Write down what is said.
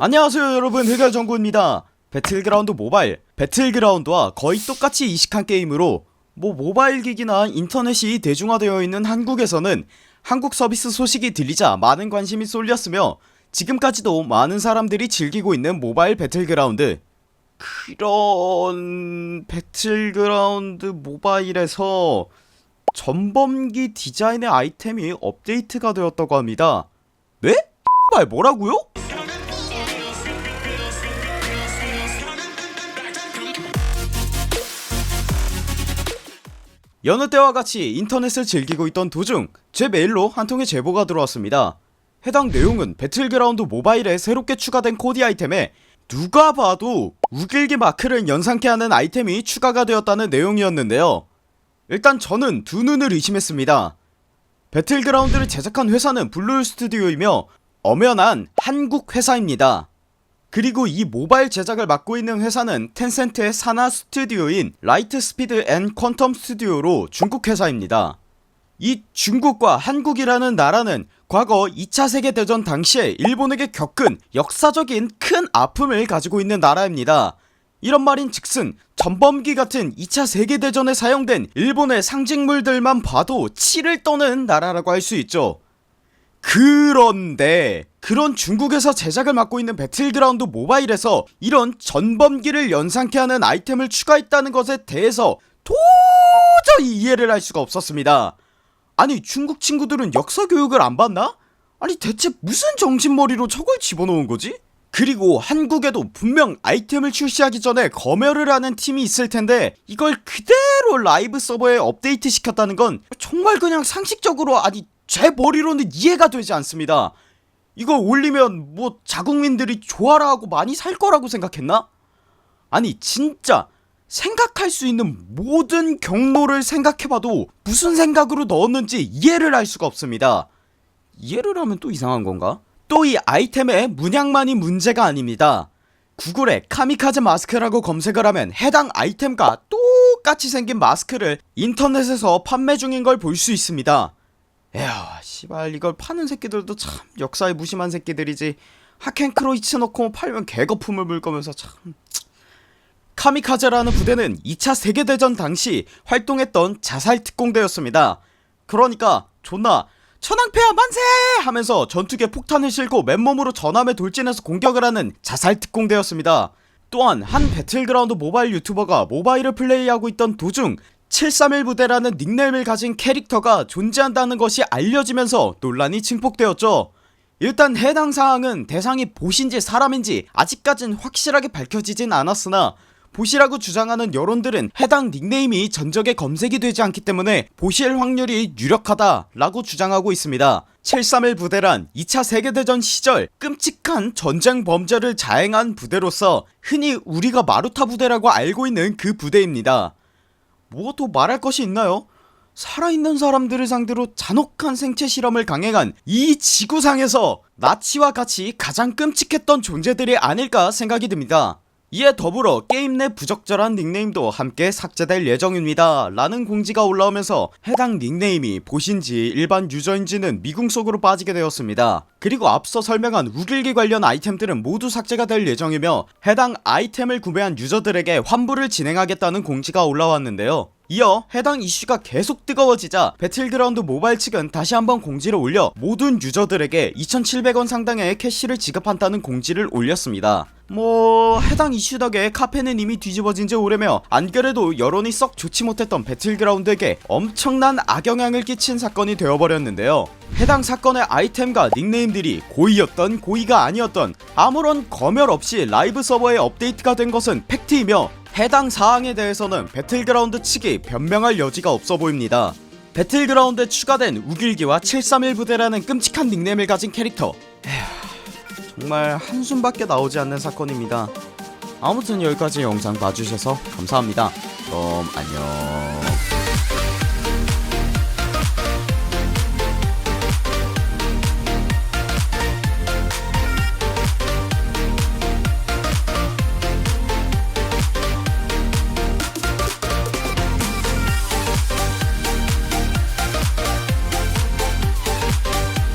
안녕하세요 여러분. 흑열정구입니다. 배틀그라운드 모바일. 배틀그라운드와 거의 똑같이 이식한 게임으로 뭐 모바일 기기나 인터넷이 대중화되어 있는 한국에서는 한국 서비스 소식이 들리자 많은 관심이 쏠렸으며 지금까지도 많은 사람들이 즐기고 있는 모바일 배틀그라운드. 그런 배틀그라운드 모바일에서 전범기 디자인의 아이템이 업데이트가 되었다고 합니다. 네? 말 뭐라고요? 여느 때와 같이 인터넷을 즐기고 있던 도중 제 메일로 한 통의 제보가 들어왔습니다. 해당 내용은 배틀그라운드 모바일에 새롭게 추가된 코디 아이템에 누가 봐도 우길기 마크를 연상케 하는 아이템이 추가가 되었다는 내용이었는데요. 일단 저는 두 눈을 의심했습니다. 배틀그라운드를 제작한 회사는 블루 스튜디오이며 엄연한 한국 회사입니다. 그리고 이 모바일 제작을 맡고 있는 회사는 텐센트의 산하 스튜디오인 라이트 스피드 앤 퀀텀 스튜디오로 중국 회사입니다. 이 중국과 한국이라는 나라는 과거 2차 세계대전 당시에 일본에게 겪은 역사적인 큰 아픔을 가지고 있는 나라입니다. 이런 말인 즉슨 전범기 같은 2차 세계대전에 사용된 일본의 상징물들만 봐도 치를 떠는 나라라고 할 수 있죠. 그런데 그런 중국에서 제작을 맡고 있는 배틀그라운드 모바일에서 이런 전범기를 연상케 하는 아이템을 추가했다는 것에 대해서 도저히 이해를 할 수가 없었습니다. 아니 중국 친구들은 역사 교육을 안 받나? 아니 대체 무슨 정신머리로 저걸 집어넣은 거지? 그리고 한국에도 분명 아이템을 출시하기 전에 검열을 하는 팀이 있을 텐데 이걸 그대로 라이브 서버에 업데이트 시켰다는 건 정말 그냥 상식적으로 아니 제 머리로는 이해가 되지 않습니다. 이거 올리면 뭐 자국민들이 좋아라 하고 많이 살 거라고 생각했나? 아니 진짜 생각할 수 있는 모든 경로를 생각해봐도 무슨 생각으로 넣었는지 이해를 할 수가 없습니다. 이해를 하면 또 이상한 건가? 또 이 아이템의 문양만이 문제가 아닙니다. 구글에 카미카제 마스크라고 검색을 하면 해당 아이템과 똑같이 생긴 마스크를 인터넷에서 판매 중인 걸 볼 수 있습니다. 에휴 씨발 이걸 파는 새끼들도 참 역사에 무심한 새끼들이지 하켄 크로이츠 넣고 팔면 개거품을 물 거면서 참 카미카제라는 부대는 2차 세계대전 당시 활동했던 자살 특공대였습니다. 그러니까 존나 천황폐하 만세! 하면서 전투기에 폭탄을 싣고 맨몸으로 전함에 돌진해서 공격을 하는 자살 특공대였습니다. 또한 한 배틀그라운드 모바일 유튜버가 모바일을 플레이하고 있던 도중 731 부대라는 닉네임을 가진 캐릭터가 존재한다는 것이 알려지면서 논란이 증폭되었죠. 일단 해당 사항은 대상이 보신지 사람인지 아직까진 확실하게 밝혀지진 않았으나 보시라고 주장하는 여론들은 해당 닉네임이 전적에 검색이 되지 않기 때문에 보실 확률이 유력하다 라고 주장하고 있습니다 731 부대란 2차 세계대전 시절 끔찍한 전쟁 범죄를 자행한 부대로서 흔히 우리가 마루타 부대라고 알고 있는 그 부대입니다 뭐더 말할 것이 있나요? 살아있는 사람들을 상대로 잔혹한 생체 실험을 강행한 이 지구상에서 나치와 같이 가장 끔찍했던 존재들이 아닐까 생각이 듭니다 이에 더불어 게임 내 부적절한 닉네임도 함께 삭제될 예정입니다. 라는 공지가 올라오면서 해당 닉네임이 보신지 일반 유저인지는 미궁 속으로 빠지게 되었습니다. 그리고 앞서 설명한 우길기 관련 아이템들은 모두 삭제가 될 예정이며 해당 아이템을 구매한 유저들에게 환불을 진행하겠다는 공지가 올라왔는데요. 이어 해당 이슈가 계속 뜨거워지자 배틀그라운드 모바일 측은 다시 한번 공지를 올려 모든 유저들에게 2700원 상당의 캐시를 지급한다는 공지를 올렸습니다 뭐 해당 이슈 덕에 카페는 이미 뒤집어진 지 오래며 안 그래도 여론이 썩 좋지 못했던 배틀그라운드에게 엄청난 악영향을 끼친 사건이 되어버렸는데요. 해당 사건의 아이템과 닉네임들이 고의였던 고의가 아니었던 아무런 검열 없이 라이브 서버에 업데이트가 된 것은 팩트이며 해당 사항에 대해서는 배틀그라운드 측이 변명할 여지가 없어 보입니다. 배틀그라운드에 추가된 우길기와 731 부대라는 끔찍한 닉네임을 가진 캐릭터 정말 한숨밖에 나오지 않는 사건입니다. 아무튼 여기까지 영상 봐주셔서 감사합니다. 그럼 안녕